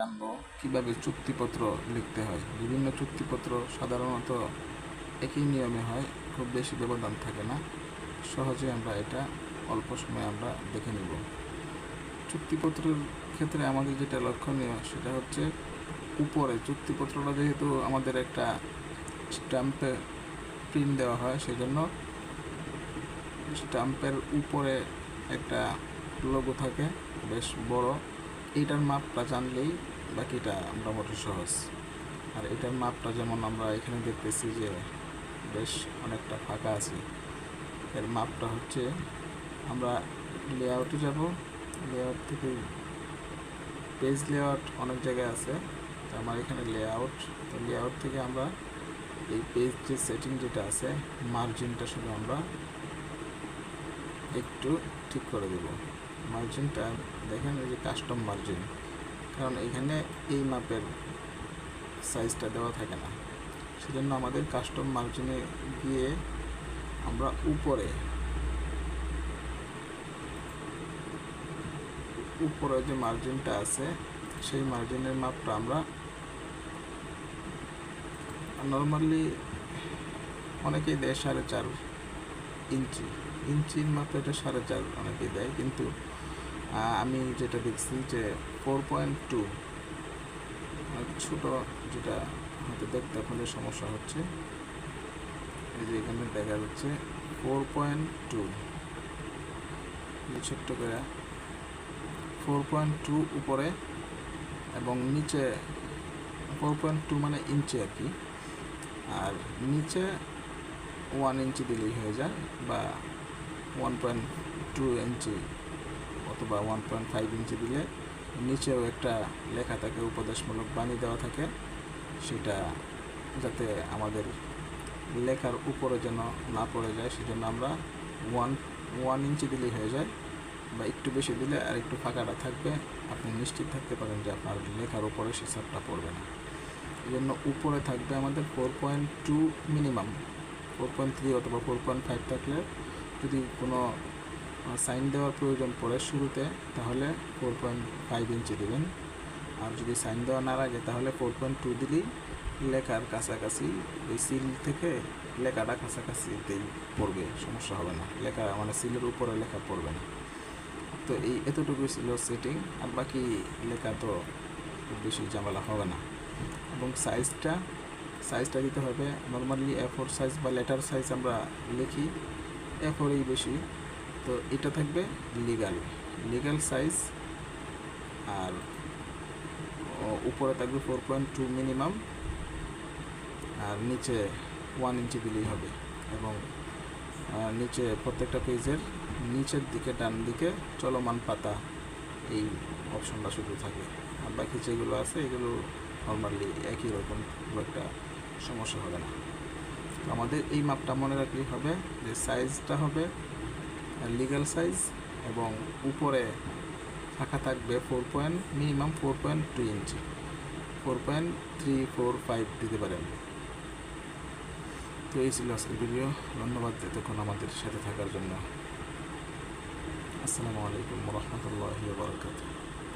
জানব কীভাবে চুক্তিপত্র লিখতে হয়। বিভিন্ন চুক্তিপত্র সাধারণত একই নিয়মে হয়, খুব বেশি ব্যবধান থাকে না। সহজে আমরা এটা অল্প সময়ে আমরা দেখে নিব। চুক্তিপত্রের ক্ষেত্রে আমাদের যেটা লক্ষণীয় সেটা হচ্ছে উপরে, চুক্তিপত্রটা যেহেতু আমাদের একটা স্ট্যাম্পে প্রিন্ট দেওয়া হয়, সেজন্য স্ট্যাম্পের উপরে একটা লোগো থাকে, বেশ বড়। এইটার মাপটা জানলেই বাকিটা মোটামুটি সহজ। আর এটার মাপটা যেমন আমরা এখানে দেখতেছি যে বেশ অনেকটা ফাঁকা আছে। এর মাপটা হচ্ছে, আমরা লেআউটে যাব। লেআউট থেকে পেজ লেআউট অনেক জায়গায় আছে। তো আমার এখানে লেআউট তো লেআউট থেকে আমরা এই পেজ যে সেটিং যেটা আছে মার্জিনটা শুধু আমরা একটু ঠিক করে দেব। মার্জিনটা দেখেন এই যে কাস্টম মার্জিন কারণ এখানে এই মাপের সাইজটা দেওয়া থাকে না। সেজন্য আমাদের কাস্টম মার্জিনে গিয়ে আমরা উপরে উপরে যে মার্জিনটা আছে, সেই মার্জিনের মাপটা আমরা নর্মালি অনেকেই দেয় সাড়ে চার ইঞ্চি। ইঞ্চির মাপে এটা সাড়ে চার অনেকেই দেয়, কিন্তু আমি যেটা দেখছি যে ফোর পয়েন্ট টু ছোটো যেটা হয়তো দেখতে আপনাদের সমস্যা হচ্ছে, এই যে এখানে দেখা যাচ্ছে ফোর পয়েন্ট টু ছোট্ট করে ফোর পয়েন্ট টু উপরে এবং নিচে ফোর পয়েন্ট টু মানে ইঞ্চি আর কি, আর নিচে ওয়ান ইঞ্চি দিলেই হয়ে যায় বা ওয়ান পয়েন্ট টু ইঞ্চি অথবা ওয়ান পয়েন্ট ফাইভ ইঞ্চি দিলে নিচেও একটা লেখা থাকে, উপদেশমূলক বাণী দেওয়া থাকে। সেটা যাতে আমাদের লেখার উপরে যেন না পড়ে যায়, সেজন্য আমরা ওয়ান ওয়ান ইঞ্চি দিলেই হয়ে যায়। বা একটু বেশি দিলে আর একটু ফাঁকাটা থাকবে। আপনি নিশ্চিত থাকতে পারেন যে আপনার লেখার উপরে সে চাপটা পড়বে না। এই জন্য উপরে থাকবে আমাদের four point two minimum four point three অথবা ফোর পয়েন্ট ফাইভ থাকলে যদি কোনো সাইন দেওয়ার প্রয়োজন পড়ে শুরুতে, তাহলে ফোর পয়েন্ট ফাইভ ইঞ্চি দেবেন। আর যদি সাইন দেওয়া না লাগে, তাহলে ফোর পয়েন্ট টু দিলেই লেখার কাছাকাছি ওই সিল থেকে লেখাটা কাছাকাছিতেই পড়বে, সমস্যা হবে না। লেখা মানে সিলের উপরে লেখা পড়বে না। তো এই এতটুকুই ছিল সেটিং আর বাকি লেখা তো বেশি ঝামেলা হবে না। এবং সাইজটা সাইজটা দিতে হবে। নর্মালি এ ফোর সাইজ বা লেটার সাইজ আমরা লিখি। এ ফোরেই বেশি। তো এটা থাকবে লিগাল লিগাল সাইজ আর উপরে থাকবে ফোর পয়েন্ট টু মিনিমাম আর নিচে ওয়ান ইঞ্চি দিলেই হবে এবং নিচে প্রত্যেকটা পেজের নিচের দিকে, ডান দিকে চলমান পাতা এই অপশনটা শুধু থাকে আর বাকি যেগুলো আছে, এগুলো নর্মালি একই রকম, খুব একটা সমস্যা হবে না। তো আমাদের এই মাপটা মনে রাখলেই হবে যে সাইজটা হবে লিগ্যাল সাইজ এবং উপরে ফাঁকা থাকবে four point minimum four point two inch four point three four five দিতে পারেন। তো এই ছিল আজকের ভিডিও ধন্যবাদ এতক্ষণ আমাদের সাথে থাকার জন্য। আসসালামু আলাইকুম রহমতুল্লাহ বারকাতুহ।